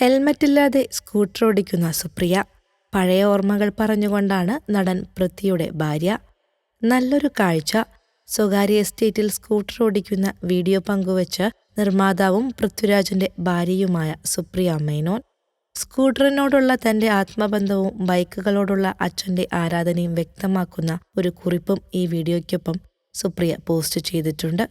ഹെൽമറ്റില്ലാതെ scooter ഓടിക്കുന്ന സുപ്രിയ പഴയ ഓർമ്മകൾ പറഞ്ഞുകൊണ്ടാണ് നടൻ പൃഥ്വിയുടെ ഭാര്യ. നല്ലൊരു കാഴ്ച. സ്വകാര്യ എസ്റ്റേറ്റിൽ സ്കൂട്ടർ ഓടിക്കുന്ന വീഡിയോ പങ്കുവച്ച് നിർമ്മാതാവും പൃഥ്വിരാജിന്റെ ഭാര്യയുമായ സുപ്രിയ മേനോൻ സ്കൂട്ടറിനോടുള്ള തന്റെ ആത്മബന്ധവും ബൈക്കുകളോടുള്ള അച്ഛന്റെ ആരാധനയും വ്യക്തമാക്കുന്ന ഒരു കുറിപ്പും ഈ വീഡിയോയ്ക്കൊപ്പം സുപ്രിയ പോസ്റ്റ് ചെയ്തിട്ടുണ്ട്.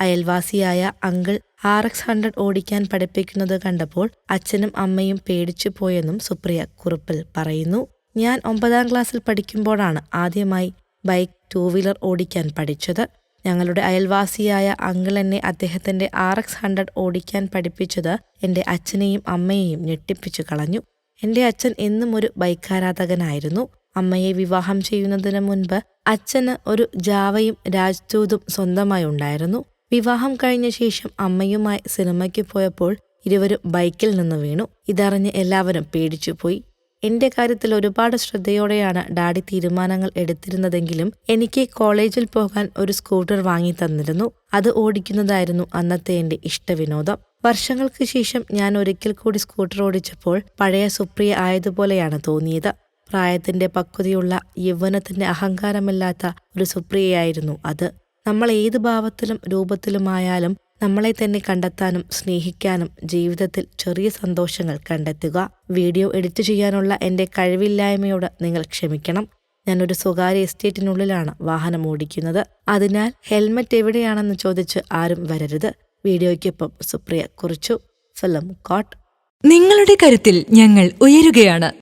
അയൽവാസിയായ അങ്കിൾ ആർ എക്സ് ഹൺഡ്രഡ് ഓടിക്കാൻ പഠിപ്പിക്കുന്നത് കണ്ടപ്പോൾ അച്ഛനും അമ്മയും പേടിച്ചു പോയെന്നും സുപ്രിയ കുറിപ്പിൽ പറയുന്നു. ഞാൻ ഒമ്പതാം ക്ലാസ്സിൽ പഠിക്കുമ്പോഴാണ് ആദ്യമായി ബൈക്ക് ടൂ വീലർ ഓടിക്കാൻ പഠിച്ചത്. ഞങ്ങളുടെ അയൽവാസിയായ അങ്കിൾ എന്നെ അദ്ദേഹത്തിന്റെ ആർ എക്സ് ഹൺഡ്രഡ് ഓടിക്കാൻ പഠിപ്പിച്ചത് എന്റെ അച്ഛനെയും അമ്മയെയും ഞെട്ടിപ്പിച്ചു കളഞ്ഞു. എന്റെ അച്ഛൻ എന്നും ഒരു ബൈക്കാരാധകനായിരുന്നു. അമ്മയെ വിവാഹം ചെയ്യുന്നതിന് മുൻപ് അച്ഛന് ഒരു ജാവയും രാജ്ദൂതും സ്വന്തമായി ഉണ്ടായിരുന്നു. വിവാഹം കഴിഞ്ഞ ശേഷം അമ്മയുമായി സിനിമയ്ക്ക് പോയപ്പോൾ ഇരുവരും ബൈക്കിൽ നിന്ന് വീണു. ഇതറിഞ്ഞ് എല്ലാവരും പേടിച്ചുപോയി എന്റെ കാര്യത്തിൽ ഒരുപാട് ശ്രദ്ധയോടെയാണ് ഡാഡി തീരുമാനങ്ങൾ എടുത്തിരുന്നതെങ്കിലും എനിക്ക് കോളേജിൽ പോകാൻ ഒരു സ്കൂട്ടർ വാങ്ങി തന്നിരുന്നു. അത് ഓടിക്കുന്നതായിരുന്നു അന്നത്തെ എന്റെ ഇഷ്ടവിനോദം. വർഷങ്ങൾക്ക് ശേഷം ഞാൻ ഒരിക്കൽ കൂടി സ്കൂട്ടർ ഓടിച്ചപ്പോൾ പഴയ സുപ്രിയ ആയതുപോലെയാണ് തോന്നിയത്. പ്രായത്തിന്റെ പക്വതയുള്ള യൗവനത്തിന്റെ അഹങ്കാരമില്ലാത്ത ഒരു സുപ്രിയയായിരുന്നു അത്. നമ്മൾ ഏത് ഭാവത്തിലും രൂപത്തിലുമായാലും നമ്മളെ തന്നെ കണ്ടെത്താനും സ്നേഹിക്കാനും ജീവിതത്തിൽ ചെറിയ സന്തോഷങ്ങൾ കണ്ടെത്തുക. വീഡിയോ എഡിറ്റ് ചെയ്യാനുള്ള എന്റെ കഴിവില്ലായ്മയോട് നിങ്ങൾ ക്ഷമിക്കണം. ഞാനൊരു സ്വകാര്യ എസ്റ്റേറ്റിനുള്ളിലാണ് വാഹനം ഓടിക്കുന്നത്. അതിനാൽ ഹെൽമറ്റ് എവിടെയാണെന്ന് ചോദിച്ച് ആരും വരരുത്. വീഡിയോയ്ക്കൊപ്പം സുപ്രിയ കുറിച്ചു. ഫിലം കോട്ട്. നിങ്ങളുടെ കരുത്തിൽ ഞങ്ങൾ ഉയരുകയാണ്.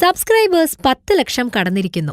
സബ്സ്ക്രൈബേഴ്സ് പത്ത് ലക്ഷം കടന്നിരിക്കുന്നു.